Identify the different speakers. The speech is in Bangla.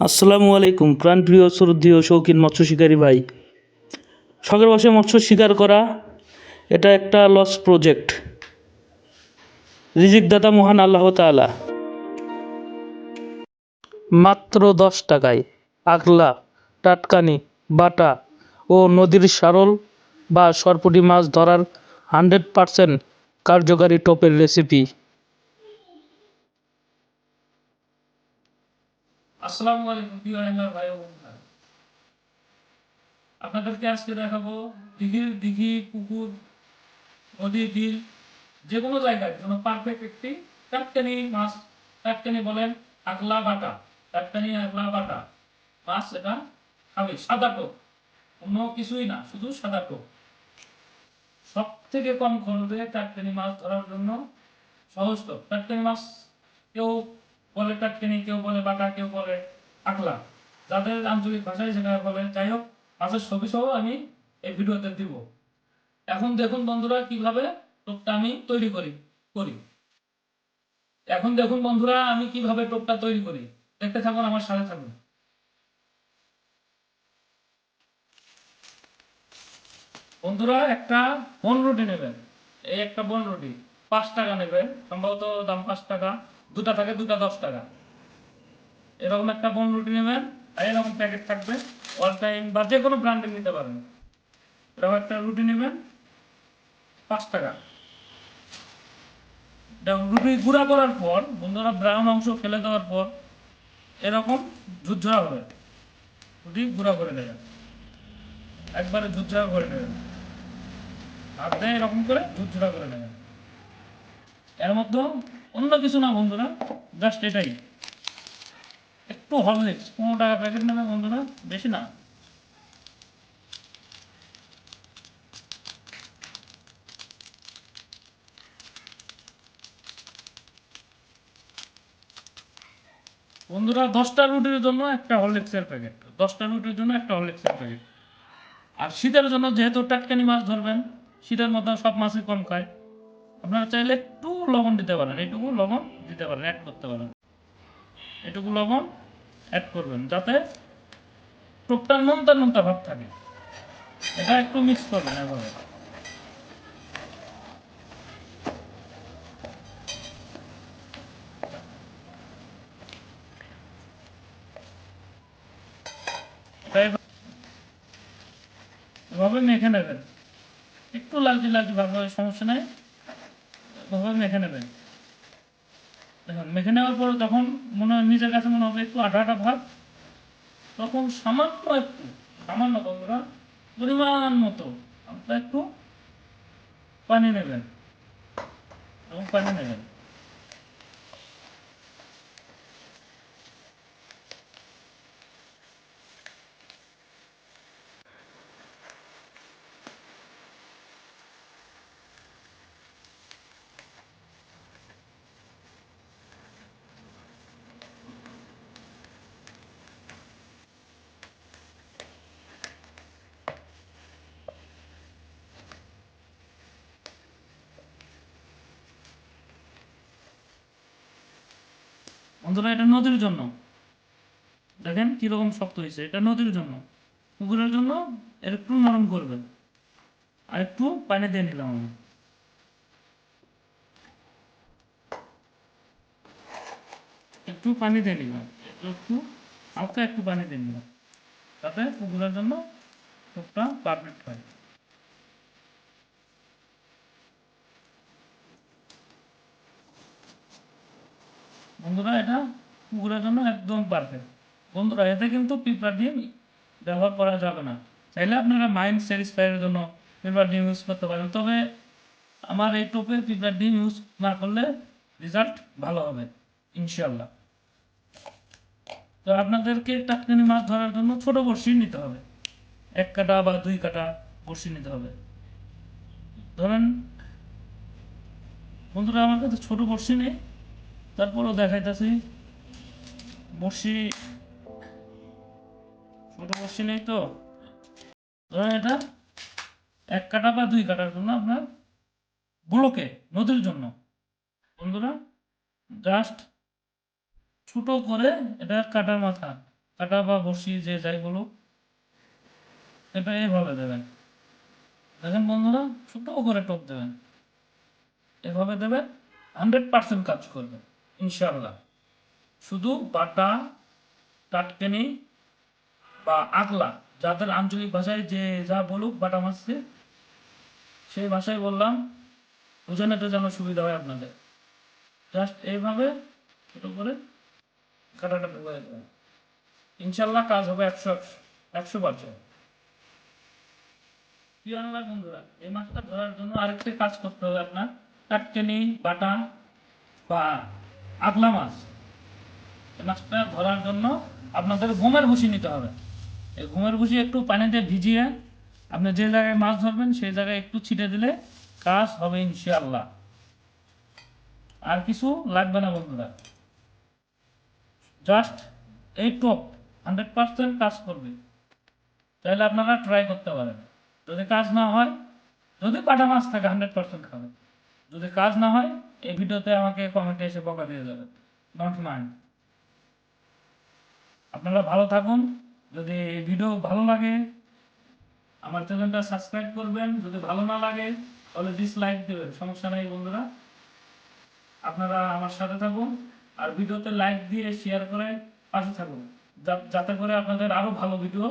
Speaker 1: আসসালামু আলাইকুম প্রাণপ্রিয় শ্রদ্ধীয়, শৌখিন মৎস্য শিকারী ভাই। শখের বসে মৎস্য শিকার করা, এটা একটা লস প্রজেক্ট রিজিক দাতা মহান আল্লাহ তাআলা। মাত্র দশ টাকায় আগলা, টাটকানি, বাটা ও নদীর সারল বা সরপুটি মাছ ধরার হান্ড্রেড পারসেন্ট কার্যকারী টোপের রেসিপি আসসালামু আলাইকুম প্রিয় আপনাদেরকে আজকে দেখাবো দিঘির দিঘি, পুকুর, নদী, বিল, যে কোনো জায়গায়, যেন পারফেক্ট একটি টাটকানি মাছ টাটকানি বলেন আগলা বাটা টাটকানি আগলা বাটা। মাছ এটা খাবে, সাদা টোপ অন্য কিছুই না, শুধু সাদা টোপ সব থেকে কম খরচে টাটকানি মাছ ধরার জন্য সহজ টোপ টাটকানি মাছ কেউ বলে টাটকানি কেউ বলে বাটা কেউ বলে। আকলা, যাদের আঞ্চলিক ভাষায় যেটা বলে। যাই হোক মাছের ছবি সহ আমি এই ভিডিওতে দিব। এখন দেখুন বন্ধুরা, কীভাবে টোপটা আমি তৈরি করি করি। এখন দেখুন বন্ধুরা, আমি কীভাবে টোপটা তৈরি করি। দেখতে থাকুন, আমার সাথে থাকুন। বন্ধুরা, একটা বন রুটি নেবেন। এই একটা বন রুটি। পাঁচ টাকা নেবেন সম্ভবত দাম পাঁচ টাকা, দুটা থাকে, দুটা দশ টাকা। এরকম একটা বন রুটি নেবেন, আর এরকম প্যাকেট থাকবে অল টাইম বা যে কোনো ব্র্যান্ডের নিতে পারেন। এরকম একটা রুটি নেবেন, পাঁচ টাকা। রুটি গুঁড়া করার পর, বন্ধুরা ব্রাউন অংশ ফেলে দেওয়ার পর, এরকম ঝুরঝরা হবে। রুটি গুঁড়া করে দেবেন একবারে ঝুরঝরা করে নেবেন। দিয়ে এরকম করে ঝুরঝরা করে নেবেন। এর মধ্যে অন্য কিছু না বন্ধুরা জাস্ট এটাই। একটু হরলিক্স পনেরো টাকা প্যাকেট নেবে বন্ধুরা, বেশি না। বন্ধুরা, দশটা রুটির জন্য একটা হরলিক্সের প্যাকেট দশটা রুটির জন্য একটা হরলিক্সের প্যাকেট আর শীতের জন্য যেহেতু টাটকানি মাছ ধরবেন, শীতের মধ্যে সব মাছই কম খায়। আপনারা চাইলে একটু লবণ দিতে পারেন, এইটুকু লবণ দিতে পারেন অ্যাড করতে পারেন। এটুকু লবণ অ্যাড করবেন, যাতে টোপটা নোনতা নোনতা ভাব থাকে। এটা একটু মিক্স করবেন এভাবে। এভাবে- মেখে নেবেন। একটু লালচে লালচে ভাব সমস্যা নেই। এভাবে মেখে নেবেন। দেখুন, মেখে নেওয়ার পর তখন মনে হয় নিজের কাছে মনে হবে একটু আঠা আঠা ভাব। তখন সামান্য একটু, সামান্য বন্ধুরা পরিমাণ মতো আপনার একটু পানি নেবেন। এবং পানি নেবেন। বন্ধুরা এটা নদীর জন্য। দেখেন কীরকম শক্ত হয়েছে, এটা নদীর জন্য। পুকুরের জন্য এর একটু নরম করবেন। আর একটু পানি দিয়ে নিলাম আমি। একটু পানি দিয়ে নিলাম। একটু, হালকা একটু পানি দিয়ে নিলাম। তাতে পুকুরের জন্য টোপটা পারফেক্ট হয়। বন্ধুরা, এটা পুকুরের জন্য একদম পারফেক্ট বন্ধুরা, এতে কিন্তু পিঁপড়া ডিম ব্যবহার করা যাবে না। চাইলে আপনারা মাইন্ড স্যাটিসফাইয়ের জন্য পিঁপড়া ডিম ইউজ করতে পারেন। তবে আমার এই টোপে পিঁপড়া ডিম ইউজ না করলে রেজাল্ট ভালো হবে ইনশাল্লাহ তো আপনাদেরকে টাটকানি মাছ ধরার জন্য ছোট বড়শি নিতে হবে। এক কাটা বা দুই কাটা বড়শি নিতে হবে। ধরেন, বন্ধুরা, আমার কাছে ছোট বড়শি নেই। তারপরও দেখাইতেছি। বড়শি, ছোট বড়শি নেই তো। ধরেন এটা এক কাটা বা দুই কাটার জন্য আপনার ব্লকে, নদীর জন্য। বন্ধুরা জাস্ট ছোট করে এটা কাটার মাথা, কাটা বা বসি যে যাই বলুক, এটা এইভাবে দেবেন। দেখেন বন্ধুরা, ছোট করে টোপ দেবেন। এভাবে দেবেন হান্ড্রেড পার্সেন্ট কাজ করবে। ইনশাল্লাহ শুধু বাটা, টাটকেনি বা আগলা, যাদের আঞ্চলিক ভাষায় যে যা বলুক বাটা মাছকে, সেই ভাষায় বললাম বোঝানোটা যেন সুবিধা হয় আপনাদের। জাস্ট এইভাবে ছোটো করে কাটাটা ঢুকাই দেবেন। ইনশাল্লাহ কাজ হবে একশো একশো পার্সেন্ট। আনলার বন্ধুরা, এই মাছটা ধরার জন্য আরেকটা কাজ করতে হবে আপনার। টাটকেনি, বাটা বা আগলা মাছ। এই মাছটা ধরার জন্য আপনাদের ঘুমের ভুসি নিতে হবে। এই ঘুমের ভুসি একটু পানিতে ভিজিয়ে আপনি যে জায়গায় মাছ ধরবেন সেই জায়গায় একটু ছিটে দিলে কাজ হবে ইনশাআল্লাহ। আর কিছু লাগবে না বন্ধুরা। জাস্ট এই টপ হান্ড্রেড পার্সেন্ট কাজ করবে। তাহলে আপনারা ট্রাই করতে পারেন। যদি কাজ না হয়, যদি কাটা মাছ থাকে হান্ড্রেড পার্সেন্ট খাবেন। যদি কাজ না হয়, এই ভিডিওতে আমাকে কমেন্টে এসে বকা দিয়ে যাবেন ডোন্ট মাইন্ড আপনারা ভালো থাকুন। যদি এই ভিডিও ভালো লাগে, আমার চ্যানেলটা সাবস্ক্রাইব করবেন। যদি ভালো না লাগে, তাহলে ডিসলাইক দেবেন। সমস্যা নাই বন্ধুরা। আপনারা আমার সাথে থাকুন। আর ভিডিওতে লাইক দিয়ে শেয়ার করে পাশে থাকুন। যাতে করে আপনাদের আরও ভালো ভিডিও